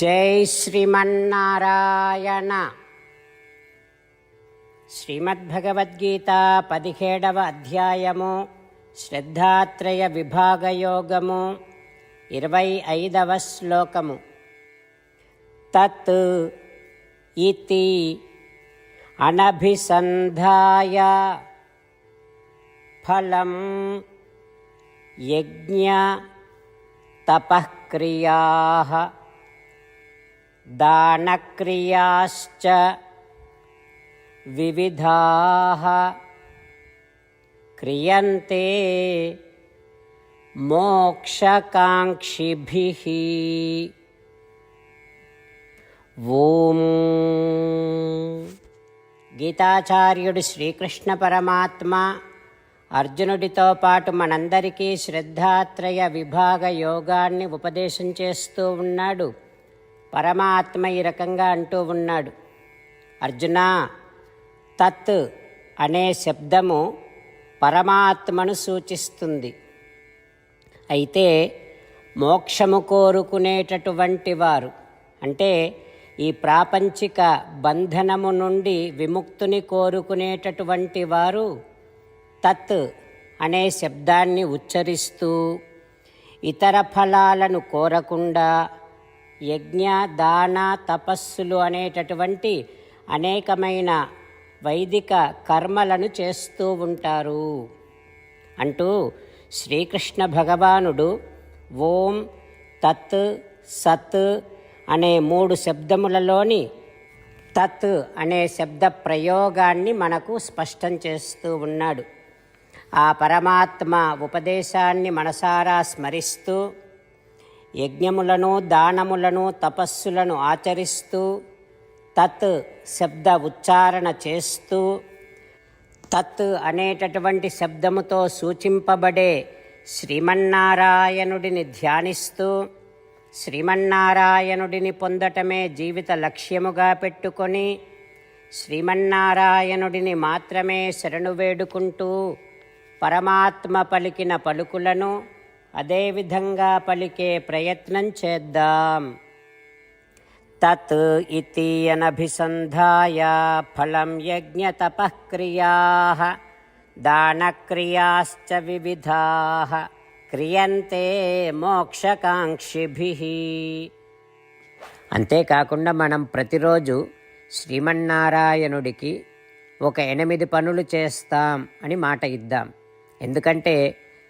జై శ్రీమన్నారాయణ. శ్రీమద్భగవద్గీత పదిహేడవ అధ్యాయము శ్రద్ధాత్రయ విభాగయోగము ఇరవై ఐదవ శ్లోకము. తత్ ఇతి అనభిసంధాయ ఫలం యజ్ఞ తపక్రియా दानक्रियाश्च विविधाः क्रियन्ते मोक्षकाङ्क्षिभिः ఓం గీతాచార్యుడు శ్రీకృష్ణ పరమాత్మ అర్జునుడితో పాటు మనందరికీ శ్రద్ధాత్రయ విభాగ యోగాన్ని ఉపదేశం చేస్తూ ఉన్నాడు పరమాత్మ ఈ రకంగా అంటూ ఉన్నాడు. అర్జున తత్ అనే శబ్దము పరమాత్మను సూచిస్తుంది. అయితే మోక్షము కోరుకునేటటువంటి వారు అంటే ఈ ప్రాపంచిక బంధనము నుండి విముక్తుని కోరుకునేటటువంటి వారు తత్ అనే శబ్దాన్ని ఉచ్చరిస్తూ ఇతర ఫలాలను కోరకుండా యజ్ఞ దాన తపస్సులు అనేటటువంటి అనేకమైన వైదిక కర్మలను చేస్తూ ఉంటారు. అంటూ శ్రీకృష్ణ భగవానుడు ఓం తత్ సత్ అనే మూడు శబ్దములలోని తత్ అనే శబ్ద ప్రయోగాన్ని మనకు స్పష్టం చేస్తూ ఉన్నాడు. ఆ పరమాత్మ ఉపదేశాన్ని మనసారా స్మరిస్తూ యజ్ఞములను దానములను తపస్సులను ఆచరిస్తూ తత్ శబ్ద ఉచ్చారణ చేస్తూ తత్ అనేటటువంటి శబ్దముతో సూచింపబడే శ్రీమన్నారాయణుడిని ధ్యానిస్తూ శ్రీమన్నారాయణుడిని పొందటమే జీవిత లక్ష్యముగా పెట్టుకొని శ్రీమన్నారాయణుడిని మాత్రమే శరణు వేడుకుంటూ పరమాత్మ పలికిన పలుకులను అదేవిధంగా పలికే ప్రయత్నం చేద్దాం. తత్ ఇతి అనభిసంధాయ ఫలం యజ్ఞతపక్రియా దానక్రియాశ్చ వివిధా క్రియంతే మోక్షకాంక్షిభి. అంతేకాకుండా మనం ప్రతిరోజు శ్రీమన్నారాయణుడికి ఒక ఎనిమిది పనులు చేస్తాం అని మాట ఇద్దాం. ఎందుకంటే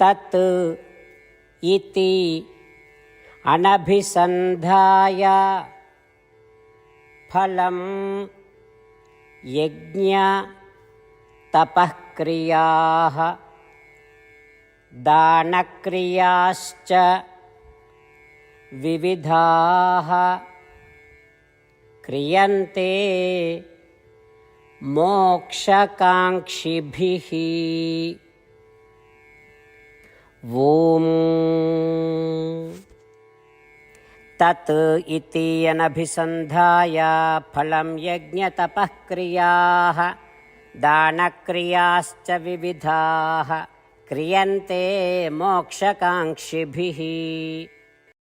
तत् इति अनभिसन्धाय फलं यज्ञतपःक्रियाः दानक्रियाश्च विविधाः क्रियन्ते मोक्षकाङ्क्षिभिः। ॐ तत् इति अनभिसन्धाय फलं यज्ञतपःक्रियाः दानक्रियाश्च विविधाः क्रियन्ते मोक्षकाङ्क्षिभिः।